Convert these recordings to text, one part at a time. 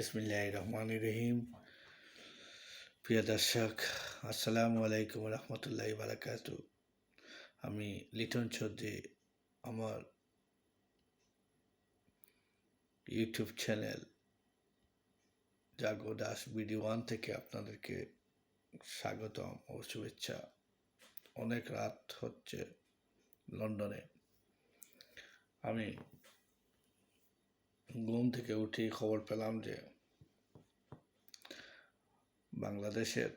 বিসমিল্লাহ প্রিয় দর্শক, আসসালামু আলাইকুম রহমতুল্লাহ বারাকাত। আমি লিটন চৌধুরী, আমার YouTube channel Jago Das BD one থেকে আপনাদেরকে স্বাগতম ও শুভেচ্ছা। অনেক রাত হচ্ছে লন্ডনে। আমি ঘুম থেকে উঠে খবর পেলাম যে বাংলাদেশের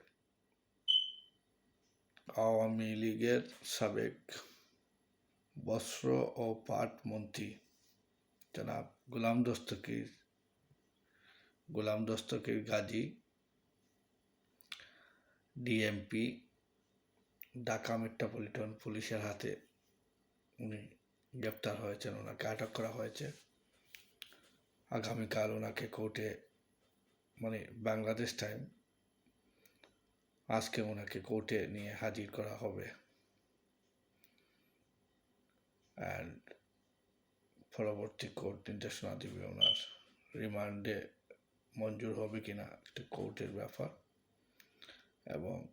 আওয়ামী লীগের সাবেক বস্ত্র ও পাট মন্ত্রী জনাব গোলাম দস্তকির গোলাম দস্তকির গাজী, ডিএমপি, ঢাকা মেট্রোপলিটন পুলিশের হাতে উনি গ্রেপ্তার হয়েছেন, ওনাকে আটক করা হয়েছে। আগামীকাল ওনাকে কোর্টে মানে বাংলাদেশ টাইম, আজকে ওনাকে কোর্টে নিয়ে হাজির করা হবে। অ্যান্ড পরবর্তী কোর্ট নির্দেশনা দিবে ওনার। রিমান্ডে মঞ্জুর হবে কিনা একটা কোর্টের ব্যাপার। এবং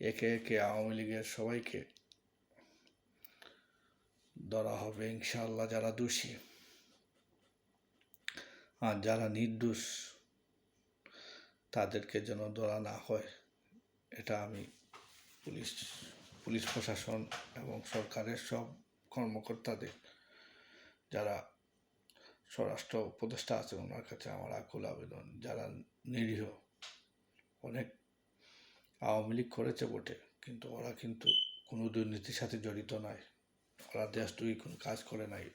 একে একে আওয়ামী লীগের সবাইকে ধরা হবে ইনশাল্লাহ যারা দোষী। আর যারা নির্দোষ, তাদেরকে যেন ধরা না হয়। এটা আমি পুলিশ পুলিশ প্রশাসন এবং সরকারের সব কর্মকর্তাদের, যারা স্বরাষ্ট্র উপদেষ্টা আছে ওনার কাছে আমার আকুল আবেদন। যারা নিরীহ, অনেক আওয়ামী লীগ করেছে বটে, কিন্তু ওরা কিন্তু কোনো দুর্নীতির সাথে জড়িত নয়। ওরা দেশ দুই কোনো কাজ করে নাই।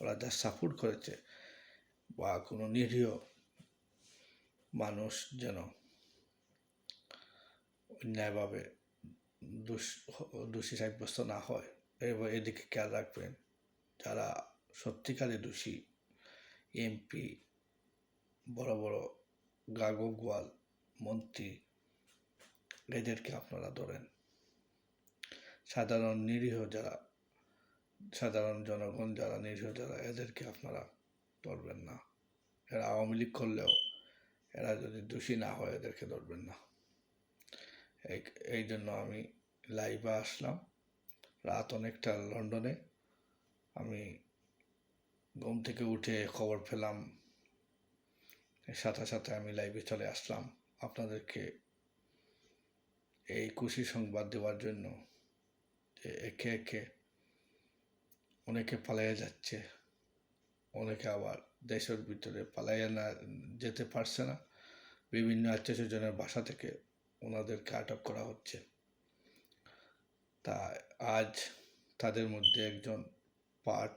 ওরা দেশ সাপোর্ট করেছে। বা কোনো নিরীহ মানুষ যেন অন্যায়ভাবে দোষী সাব্যস্ত না হয়। এবার এদিকে খেয়াল রাখবেন, যারা সত্যিকারে দোষী এমপি বড় বড় গাগোয়াল, মন্ত্রী, এদেরকে আপনারা ধরেন। সাধারণ নিরীহ যারা, সাধারণ জনগণ যারা নিরীহ যারা, এদেরকে আপনারা ধরবেন না। এরা আওয়ামী লীগ করলেও এরা যদি দোষী না হয় এদেরকে ধরবেন না। এই জন্য আমি লাইভে আসলাম। রাত অনেকটা লন্ডনে। আমি ঘুম থেকে উঠে খবর পেলাম। সাথে সাথে আমি লাইভে চলে আসলাম। আপনাদেরকে এই খুশি সংবাদ দেওয়ার জন্য যে একে একে অনেকে পালিয়ে যাচ্ছে। অনেকে আবার দেশের ভিতরে পালাইয়া না যেতে পারছে না। বিভিন্ন আত্মীয় স্বজনের বাসা থেকে ওনাদেরকে আটক করা হচ্ছে। তা আজ তাদের মধ্যে একজন পাট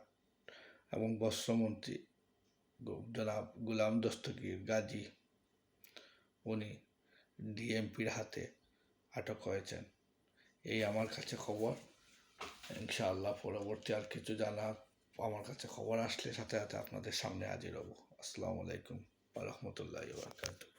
এবং বস্ত্রমন্ত্রী জনাব গুলাম দস্তগীর গাজী, উনি ডিএমপির হাতে আটক হয়েছেন। এই আমার কাছে খবর। ইনশাআল্লাহ পরবর্তী আর কিছু জানা আমার কাছে খবর আসলে সাথে সাথে আপনাদের সামনে হাজির হব। আসসালামু আলাইকুম রহমতুল্লাহ বারকাতুহ।